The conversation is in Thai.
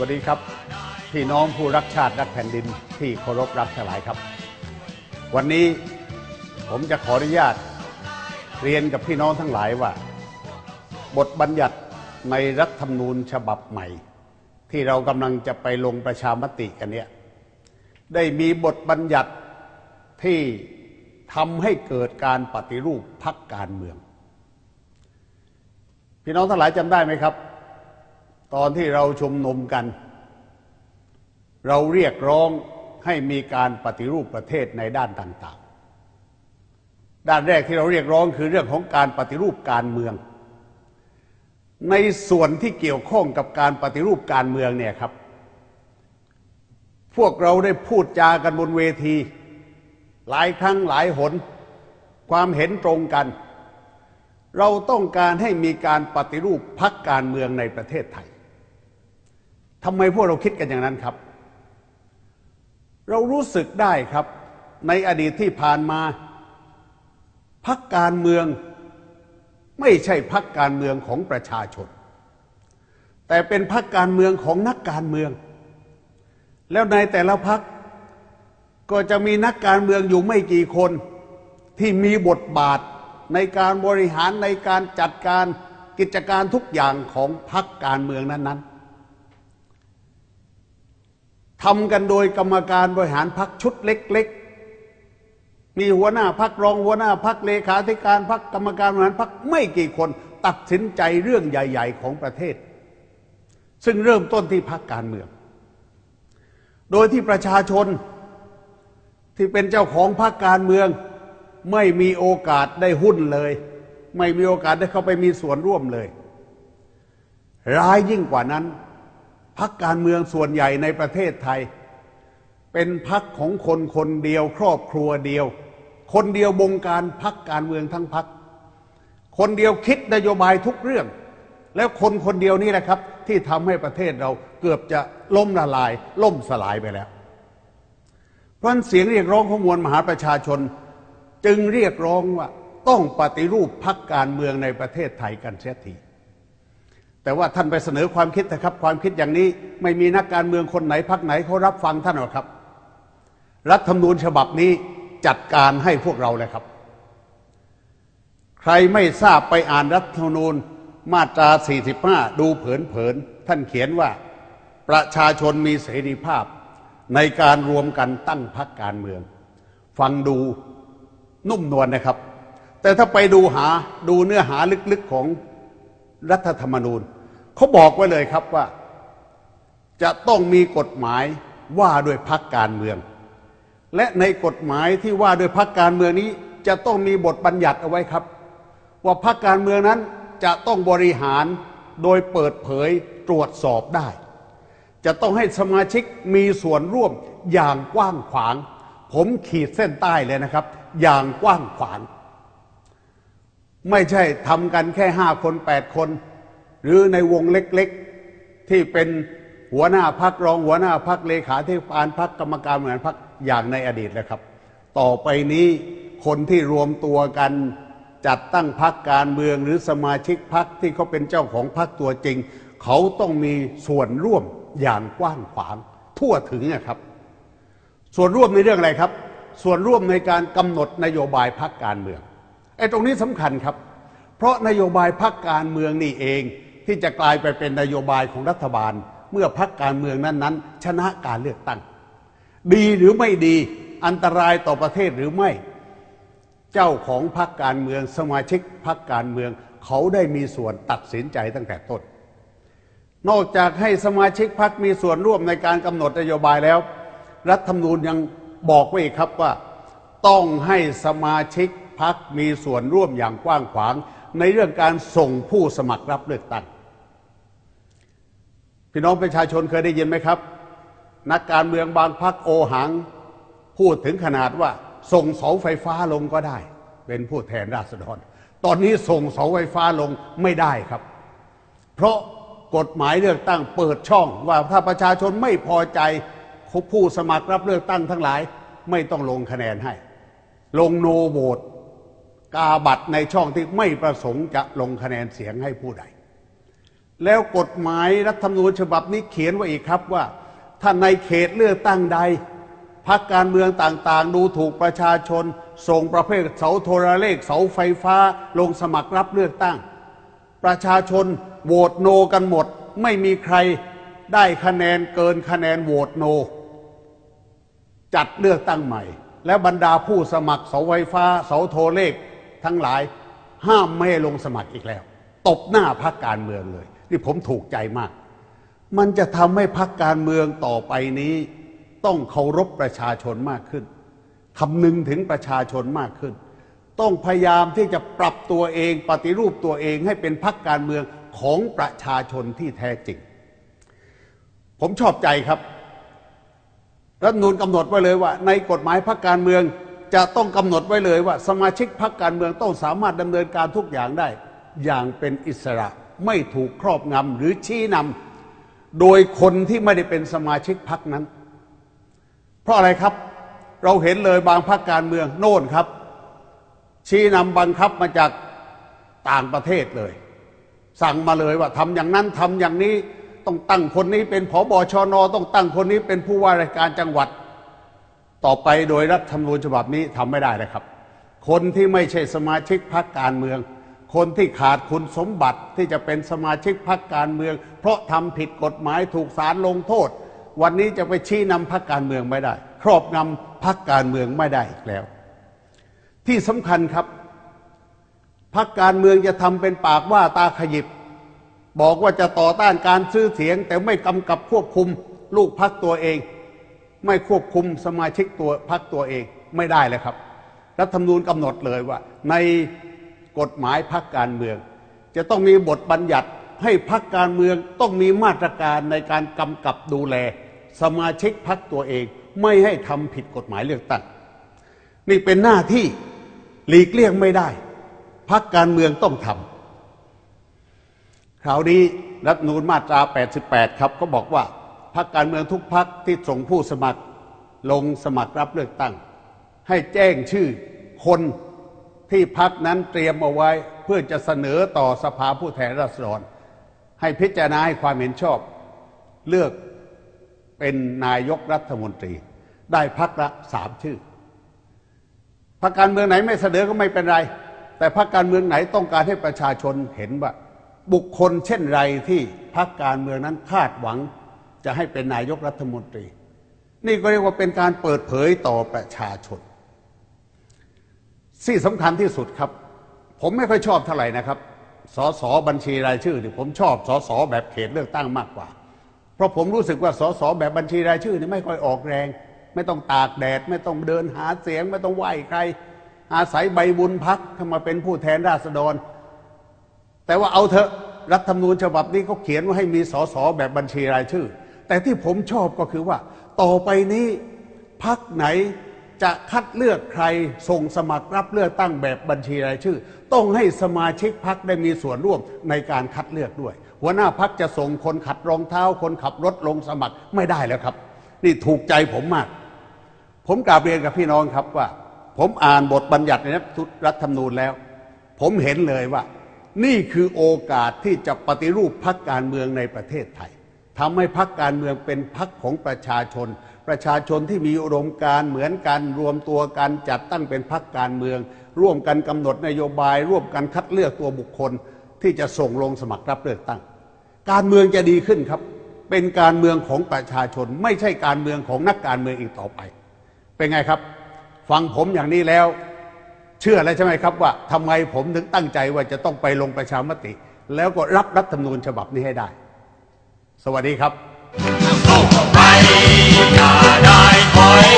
วัสดีครับ พี่น้องผู้รักชาติรักแผ่นดินที่เคารพรักทั้งหลายครับ วันนี้ผมจะขออนุญาตเรียนกับพี่น้องทั้งหลายว่า บทบัญญัติในรัฐธรรมนูญฉบับใหม่ ที่เรากำลังจะไปลงประชามติกันเนี่ยได้มีบทบัญญัติที่ทำให้เกิดการปฏิรูปพักการเมือง พี่น้องทั้งหลายจำได้ไหมครับ ตอนที่เราชุมนุมกัน เราเรียกร้องให้มีการปฏิรูปประเทศในด้านต่างๆ ด้านแรกที่เราเรียกร้องคือเรื่องของการปฏิรูปการเมือง ในส่วนที่เกี่ยวข้องกับการปฏิรูปการเมืองเนี่ยครับ พวกเราได้พูดจากันบนเวที หลายครั้งหลายหน ความเห็นตรงกัน เราต้องการให้มีการปฏิรูปพักการเมืองในประเทศไทย ทำไมพวกเราคิดกันอย่างนั้นครับ เรารู้สึกได้ครับ ในอดีตที่ผ่านมาพักการเมืองไม่ใช่พักการเมืองของประชาชน แต่เป็นพักการเมืองของนักการเมือง แล้วในแต่ละพักก็จะมีนักการเมืองอยู่ไม่กี่คนที่มีบทบาทในการบริหารในการจัดการกิจการทุกอย่างของพักการเมืองนั้นๆ ทำกันโดยกรรมการบริหารพักชุดเล็ก ๆ มีหัวหน้าพักรองหัวหน้าพักเลขาธิการพักกรรมการบริหารพักไม่กี่คน ตัดสินใจเรื่องใหญ่ ๆ ของประเทศ ซึ่งเริ่มต้นที่พักการเมือง โดยที่ประชาชนที่เป็นเจ้าของพรรคการเมือง ไม่มีโอกาสได้หุ้นเลย ไม่มีโอกาสได้เข้าไปมีส่วนร่วมเลย ร้ายยิ่งกว่านั้น พรรคการเมืองส่วนใหญ่ในประเทศไทย เป็นพรรคของคนคนเดียว ครอบครัวเดียว คนเดียวบงการพรรคการเมืองทั้งพรรคคนเดียวคิดนโยบายทุกเรื่อง แล้วคนคนเดียวนี่แหละครับ ที่ทำให้ประเทศเราเกือบจะล่มละลาย ล่มสลายไปแล้ว เพราะเสียงเรียกร้องของมวลมหาประชาชน จึงเรียกร้องว่าต้องปฏิรูปพักการเมืองในประเทศไทยกันเสียที แต่ว่าท่านไปเสนอความคิดนะครับ ความคิดอย่างนี้ไม่มีนักการเมืองคนไหนพักไหนเขารับฟังท่านหรอกครับ รัฐธรรมนูญฉบับนี้จัดการให้พวกเราเลยครับ ใครไม่ทราบไปอ่านรัฐธรรมนูญมาตรา 45 ดูเผินๆท่านเขียนว่า ประชาชนมีเสรีภาพในการรวมกันตั้งพรรคการเมือง ฟังดูนุ่มนวลนะครับ แต่ถ้าไปดูหาดูเนื้อหาลึกๆของรัฐธรรมนูญ เขาบอกไว้เลยครับว่า จะต้องมีกฎหมายว่าด้วยพรรคการเมือง และในกฎหมายที่ว่าด้วยพรรคการเมืองนี้ จะต้องมีบทบัญญัติเอาไว้ครับ ว่าพรรคการเมืองนั้นจะต้องบริหารโดยเปิดเผยตรวจสอบได้ จะต้องให้สมาชิกมีส่วนร่วมอย่างกว้างขวาง ผมขีดเส้นใต้เลยนะครับ อย่างกว้างขวาง ไม่ใช่ทำกันแค่ห้าคนแปดคน หรือในวงเล็กๆ ที่เป็นหัวหน้าพักรองหัวหน้าพักเลขาธิการพักกรรมการบริหารพักอย่างในอดีตเลยครับ ต่อไปนี้คนที่รวมตัวกันจัดตั้งพักการเมืองหรือสมาชิกพักที่เขาเป็นเจ้าของพักตัวจริง เขาต้องมีส่วนร่วมอย่างกว้างขวางทั่วถึงนะครับ ส่วนร่วมในเรื่องอะไรครับ ส่วนร่วมในการกำหนดนโยบายพักการเมืองไอ้ตรงนี้สำคัญครับ เพราะนโยบายพักการเมืองนี่เอง ที่จะกลายไปเป็นนโยบายของรัฐบาล เมื่อพักการเมืองนั้นๆ ชนะการเลือกตั้ง ดีหรือไม่ดีอันตรายต่อประเทศหรือไม่ เจ้าของพรรคการเมืองสมาชิกพรรคการเมือง เขาได้มีส่วนตัดสินใจตั้งแต่ต้น นอกจากให้สมาชิกพรรคมีส่วนร่วมในการกำหนดนโยบายแล้ว รัฐธรรมนูญยังบอกไว้อีกครับว่า ต้องให้สมาชิกพรรคมีส่วนร่วมอย่างกว้างขวาง ในเรื่องการส่งผู้สมัครรับเลือกตั้ง พี่น้องประชาชนเคยได้ยินไหมครับ นักการเมืองบางพรรคโอหัง พูดถึงขนาดว่า ส่งเสาไฟฟ้าลงก็ได้ เป็นผู้แทนราษฎร ตอนนี้ส่งเสาไฟฟ้าลงไม่ได้ครับ เพราะกฎหมายเลือกตั้งเปิดช่องว่าถ้าประชาชนไม่พอใจผู้สมัครรับเลือกตั้งทั้งหลาย ไม่ต้องลงคะแนนให้ ลงโนโหวตกาบัตรในช่องที่ไม่ประสงค์จะลงคะแนนเสียงให้ผู้ใด แล้วกฎหมายรัฐธรรมนูญฉบับนี้เขียนไว้อีกครับว่า ถ้าในเขตเลือกตั้งใดพักการเมืองต่างๆ ดูถูกประชาชน ส่งประเภทเสาโทรเลข เสาไฟฟ้า ลงสมัครรับเลือกตั้ง ประชาชนโหวตโนกันหมด ไม่มีใครได้คะแนนเกินคะแนนโหวตโน จัดเลือกตั้งใหม่ และบรรดาผู้สมัครเสาไฟฟ้า เสาโทรเลข ทั้งหลายห้ามไม่ให้ลงสมัครอีกแล้ว ตบหน้าพักการเมืองเลย นี่ผมถูกใจมาก มันจะทำให้พักการเมืองต่อไปนี้ ต้องเคารพประชาชนมากขึ้นคำนึงถึงประชาชนมากขึ้น ต้องพยายามที่จะปรับตัวเองปฏิรูปตัวเองให้เป็นพักการเมืองของประชาชนที่แท้จริง ผมชอบใจครับ รัฐมนูลกำหนดไว้เลยว่า ในกฎหมายพรรคการเมืองจะต้องกำหนดไว้เลยว่า สมาชิกพรรคการเมืองต้องสามารถดำเนินการทุกอย่างได้ อย่างเป็นอิสระ ไม่ถูกครอบงำหรือชี้นำโดยคนที่ไม่ได้เป็นสมาชิกพรรคนั้น เพราะอะไรครับ เราเห็นเลยบางพรรคการเมืองโน่นครับ ชี้นำบังคับมาจากต่างประเทศเลย สั่งมาเลยว่าทำอย่างนั้นทำอย่างนี้ต้องตั้งคนนี้เป็นผบชนต้องตั้งคนนี้เป็นผู้ว่าราชการจังหวัด ต่อไปโดยรัฐธรรมนูญฉบับนี้ทำไม่ได้เลยครับ คนที่ไม่ใช่สมาชิกพรรคการเมือง คนที่ขาดคุณสมบัติที่จะเป็นสมาชิกพรรคการเมือง เพราะทำผิดกฎหมายถูกศาลลงโทษ วันนี้จะไปชี้นำพรรคการเมืองไม่ได้ ครอบงำพรรคการเมืองไม่ได้อีกแล้ว ที่สำคัญครับพรรคการเมืองจะทำเป็นปากว่าตาขยิบ บอกว่าจะต่อต้านการซื้อเสียง แต่ไม่กำกับควบคุมลูกพักตัวเอง ไม่ควบคุมสมาชิกตัวพักตัวเองไม่ได้เลยครับรัฐธรรมนูญกำหนดเลยว่า ใน กฎหมายพักการเมือง จะต้องมีบทบัญญัติให้พักการเมืองต้องมีมาตรการในการกำกับดูแล สมาชิกพักตัวเองไม่ให้ทำผิดกฎหมายเลือกตั้งนี่เป็นหน้าที่หลีกเลี่ยงไม่ได้พักการเมืองต้องทำคราวนี้รัฐมนูญมาตรา 88 ครับ ก็บอกว่าพักการเมืองทุกพักที่ส่งผู้สมัครลงสมัครรับเลือกตั้ง ให้แจ้งชื่อคน ที่พักนั้นเตรียมเอาไว้เพื่อจะเสนอต่อสภาผู้แทนราษฎร ให้พิจารณาให้ความเห็นชอบ เลือกเป็นนายกรัฐมนตรี ได้พักละสามชื่อพรรคการเมืองไหนไม่เสนอก็ไม่เป็นไร แต่พรรคการเมืองไหนต้องการให้ประชาชนเห็นว่า บุคคลเช่นไรที่พรรคการเมืองนั้นคาดหวังจะให้เป็นนายกรัฐมนตรี นี่ก็เรียกว่าเป็นการเปิดเผยต่อประชาชน ที่สำคัญที่สุดครับ ผมไม่ค่อยชอบเท่าไหร่นะครับสสบัญชีรายชื่อเนี่ยผมชอบสสแบบเขตเลือกตั้งมากกว่า เพราะผมรู้สึกว่าสสแบบบัญชีรายชื่อนี่ไม่ค่อยออกแรง ไม่ต้องตากแดด ไม่ต้องเดินหาเสียง ไม่ต้องไหว้ใคร อาศัยใบบุญพักเข้ามาเป็นผู้แทนราษฎร แต่ว่าเอาเถอะรัฐธรรมนูญฉบับนี้เขาเขียนว่าให้มีสสแบบบัญชีรายชื่อ แต่ที่ผมชอบก็คือว่า ต่อไปนี้พักไหน จะคัดเลือกใครส่งสมัครรับเลือกตั้งแบบบัญชีรายชื่อ ต้องให้สมาชิกพักได้มีส่วนร่วมในการคัดเลือกด้วย หัวหน้าพักจะส่งคนขัดรองเท้า คนขับรถลงสมัครไม่ได้แล้วครับ นี่ถูกใจผมมาก ผมกราบเรียนกับพี่น้องครับว่า ผมอ่านบทบัญญัติในรัฐธรรมนูญแล้ว ผมเห็นเลยว่า นี่คือโอกาสที่จะปฏิรูปพักการเมืองในประเทศไทยทำให้พักการเมืองเป็นพักของประชาชน ประชาชนที่มีอุดมการเหมือนกันรวมตัวกันจัดตั้งเป็นพักการเมือง ร่วมกันกำหนดนโยบาย ร่วมกันคัดเลือกตัวบุคคล ที่จะส่งลงสมัครรับเลือกตั้ง การเมืองจะดีขึ้นครับ เป็นการเมืองของประชาชน ไม่ใช่การเมืองของนักการเมืองอีกต่อไป เป็นไงครับ ฟังผมอย่างนี้แล้ว เชื่อแล้วใช่ไหมครับว่าทำไมผมถึงตั้งใจว่าจะต้องไปลงประชามติ แล้วก็รับรัฐธรรมนูญฉบับนี้ให้ได้ สวัสดีครับ สู้ไปอย่าได้ถอย